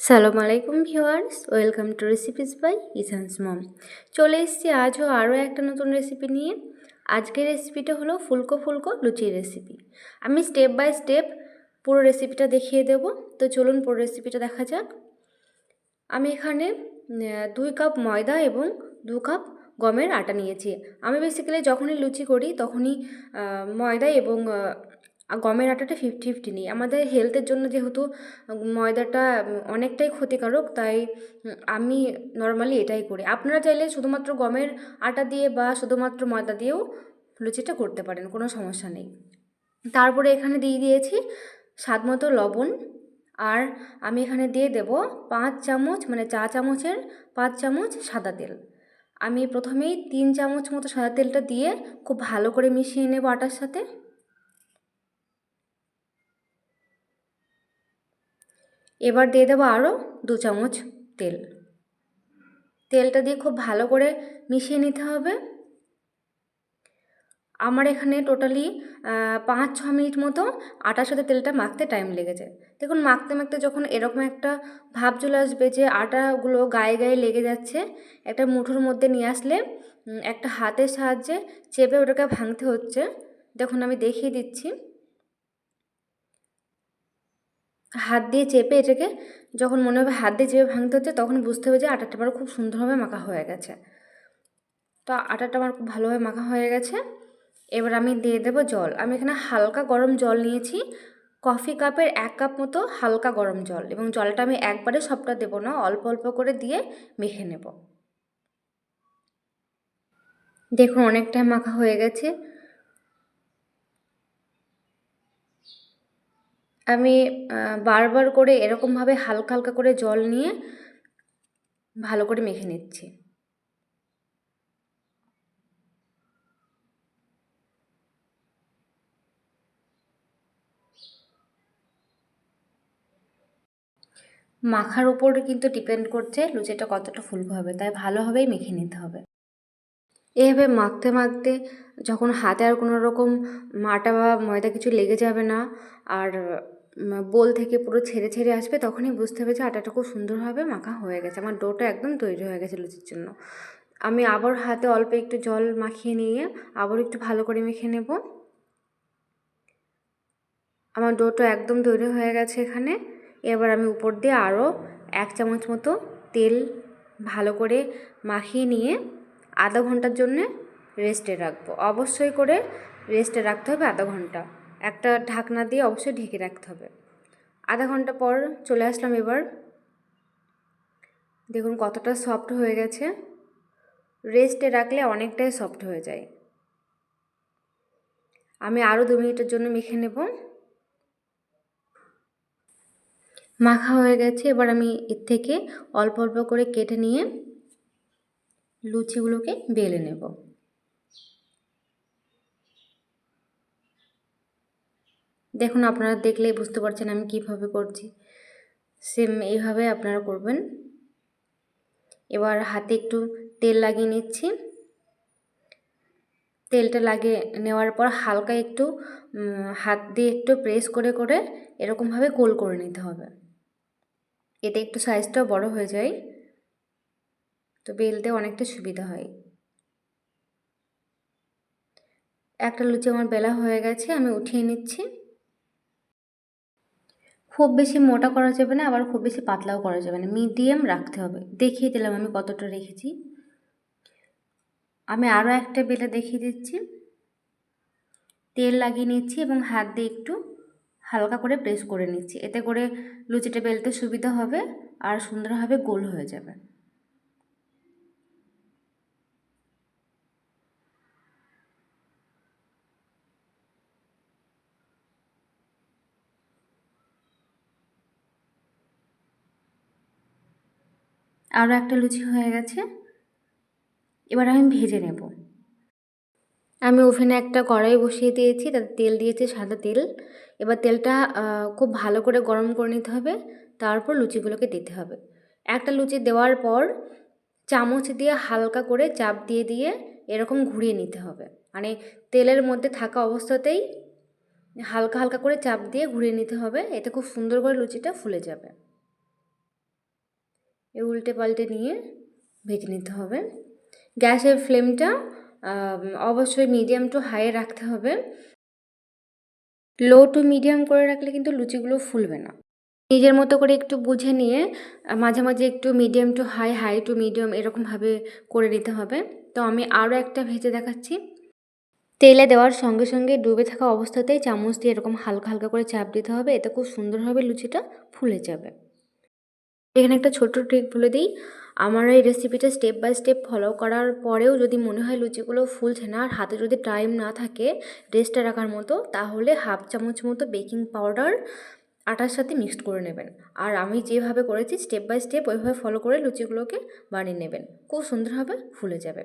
সালাম আলাইকুম viewers, welcome to recipes by Ishaan's mom. চলে এসেছি আজও আরও একটা নতুন রেসিপি নিয়ে। আজকের রেসিপিটা হলো ফুলকো ফুলকো লুচির রেসিপি। আমি স্টেপ বাই স্টেপ পুরো রেসিপিটা দেখিয়ে দেব। তো চলুন পুরো রেসিপিটা দেখা যাক। আমি এখানে দুই কাপ ময়দা এবং দু কাপ গমের আটা নিয়েছি। আমি বেসিক্যালি যখনই লুচি করি তখনই ময়দা এবং গমের আটাটা ফিফটি ফিফটি নিই। আমাদের হেলথের জন্য যেহেতু ময়দাটা অনেকটাই ক্ষতিকারক, তাই আমি নর্মালি এটাই করি। আপনারা চাইলে শুধুমাত্র গমের আটা দিয়ে বা শুধুমাত্র ময়দা দিয়েও লুচিটা করতে পারেন, কোনো সমস্যা নেই। তারপরে এখানে দিয়ে দিয়েছি স্বাদ মতো লবণ, আর আমি এখানে দিয়ে দেব পাঁচ চামচ মানে চা চামচের পাঁচ চামচ সাদা তেল। আমি প্রথমেই তিন চামচ মতো সাদা তেলটা দিয়ে খুব ভালো করে মিশিয়ে নেব আটার সাথে। এবার দিয়ে দেবো আরও দু চামচ তেল। তেলটা দিয়ে খুব ভালো করে মিশিয়ে নিতে হবে। আমার এখানে টোটালি পাঁচ ছ মিনিট মতো আটার সাথে তেলটা মাখতে টাইম লেগেছে। দেখুন, মাখতে মাখতে যখন এরকম একটা ভাব চলে আসবে যে আটাগুলো গায়ে গায়ে লেগে যাচ্ছে, একটা মুঠোর মধ্যে নিয়ে আসলে একটা হাতের সাহায্যে চেপে ওটাকে ভাঙতে হচ্ছে। দেখুন, আমি দেখিয়ে দিচ্ছি। হাত দিয়ে চেপে এটাকে যখন মনে হবে হাত দিয়ে চেপে ভাঙতে হচ্ছে, তখন বুঝতে হবে যে আটাটা আমার খুব সুন্দরভাবে মাখা হয়ে গেছে। তো আটাটা আমার খুব ভালোভাবে মাখা হয়ে গেছে। এবার আমি দিয়ে দেবো জল। আমি এখানে হালকা গরম জল নিয়েছি। কফি কাপের এক কাপ মতো হালকা গরম জল এবং জলটা আমি একবারে সবটা দেবো না, অল্প অল্প করে দিয়ে মেখে নেব। দেখুন অনেকটা মাখা হয়ে গেছে। আমি বারবার করে এরকমভাবে হালকা হালকা করে জল নিয়ে ভালো করে মেখে নিচ্ছি। মাখার উপর কিন্তু ডিপেন্ড করছে লুচিটা কতটা ফুলকো হবে, তাই ভালোভাবেই মেখে নিতে হবে। এভাবে মাখতে মাখতে যখন হাতে আর কোনো রকম আটা বা ময়দা কিছু লেগে যাবে না, আর বোল থেকে পুরো ছেড়ে ছেড়ে আসবে, তখনই বুঝতে হবে যে আটাটা খুব সুন্দরভাবে মাখা হয়ে গেছে। আমার ডোটা একদম তৈরি হয়ে গেছে লুচির জন্য। আমি আবার হাতে অল্প একটু জল মাখিয়ে নিয়ে আবার একটু ভালো করে মেখে নেব। আমার ডোটা একদম তৈরি হয়ে গেছে এখানে। এবার আমি উপর দিয়ে আরও এক চামচ মতো তেল ভালো করে মাখিয়ে নিয়ে আধা ঘণ্টার জন্যে রেস্টে রাখব। অবশ্যই করে রেস্টে রাখতে হবে আধা ঘণ্টা। একটা ঢাকনা দিয়ে অবশ্যই ঢেকে রাখতে হবে। আধা ঘণ্টা পর চলে আসলাম এবার। দেখুন কতটা সফট হয়ে গেছে। রেস্টে রাখলে অনেকটাই সফট হয়ে যায়। আমি আরও দু মিনিটের জন্য মেখে নেব। মাখা হয়ে গেছে। এবার আমি এর থেকে অল্প অল্প করে কেটে নিয়ে লুচিগুলোকে বেলে নেব। দেখুন, আপনারা দেখলে বুঝতে পারছেন আমি কীভাবে করছি। সেম এইভাবে আপনারা করবেন। এবার হাতে একটু তেল লাগিয়ে নিচ্ছি। তেলটা লাগিয়ে নেওয়ার পর হালকা একটু হাত দিয়ে একটু প্রেস করে করে এরকমভাবে গোল করে নিতে হবে। এতে একটু সাইজটাও বড় হয়ে যায়। তো বেলতে অনেকটা সুবিধা হয়। একটা লুচি আমার বেলা হয়ে গেছে, আমি উঠিয়ে নিচ্ছি। খুব বেশি মোটা করা যাবে না, আবার খুব বেশি পাতলাও করা যাবে না। মিডিয়াম রাখতে হবে। দেখিয়ে দিলাম আমি কতটা রেখেছি। আমি আরও একটা বেলে দেখিয়ে দিচ্ছি। তেল লাগিয়ে নিচ্ছি এবং হাত দিয়ে একটু হালকা করে প্রেস করে নিচ্ছি। এতে করে লুচিটা বেলতে সুবিধা হবে আর সুন্দরভাবে গোল হয়ে যাবে। আরও একটা লুচি হয়ে গেছে। এবার আমি ভেজে নেব। আমি ওভেনে একটা কড়াই বসিয়ে দিয়েছি, তাতে তেল দিয়েছি সাদা তেল। এবার তেলটা খুব ভালো করে গরম করে নিতে হবে, তারপর লুচিগুলোকে দিতে হবে। একটা লুচি দেওয়ার পর চামচ দিয়ে হালকা করে চাপ দিয়ে দিয়ে এরকম ঘুরিয়ে নিতে হবে। মানে তেলের মধ্যে থাকা অবস্থাতেই হালকা হালকা করে চাপ দিয়ে ঘুরিয়ে নিতে হবে, এতে খুব সুন্দর করে লুচিটা ফুলে যাবে। উল্টে পাল্টে নিয়ে ভেজে নিতে হবে। গ্যাসের ফ্লেমটা অবশ্যই মিডিয়াম টু হাই রাখতে হবে। লো টু মিডিয়াম করে রাখলে কিন্তু লুচিগুলো ফুলবে না। নিজের মতো করে একটু বুঝে নিয়ে মাঝে মাঝে একটু medium to high high to medium এরকমভাবে করে নিতে হবে। তো আমি আরও একটা ভেজে দেখাচ্ছি। তেলে দেওয়ার সঙ্গে সঙ্গে ডুবে থাকা অবস্থাতেই চামচ দিয়ে এরকম হালকা হালকা করে চাপ দিতে হবে। এতে খুব সুন্দরভাবে লুচিটা ফুলে যাবে। এখানে একটা ছোট্ট ট্রিক বলে দিই। আমার এই রেসিপিটা স্টেপ বাই স্টেপ ফলো করার পরেও যদি মনে হয় লুচিগুলো ফুলছে না, আর হাতে যদি টাইম না থাকে রেস্টে রাখার মতো, তাহলে হাফ চামচ মতো বেকিং পাউডার আটার সাথে মিক্সড করে নেবেন। আর আমি যেভাবে করেছি স্টেপ বাই স্টেপ ওইভাবে ফলো করে লুচিগুলোকে বানিয়ে নেবেন। খুব সুন্দরভাবে ফুলে যাবে।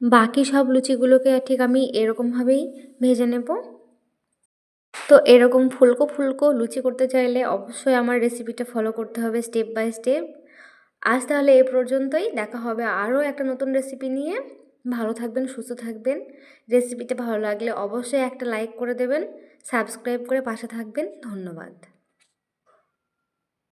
বাকি সব লুচিগুলোকে ঠিক আমি এরকমভাবেই ভেজে নেব। তো এরকম ফুলকো ফুলকো লুচি করতে চাইলে অবশ্যই আমার রেসিপিটা ফলো করতে হবে স্টেপ বাই স্টেপ আজ তাহলে এ পর্যন্তই, দেখা হবে আরও একটা নতুন রেসিপি নিয়ে। ভালো থাকবেন, সুস্থ থাকবেন। রেসিপিটা ভালো লাগলে অবশ্যই একটা লাইক করে দেবেন। সাবস্ক্রাইব করে পাশে থাকবেন। ধন্যবাদ।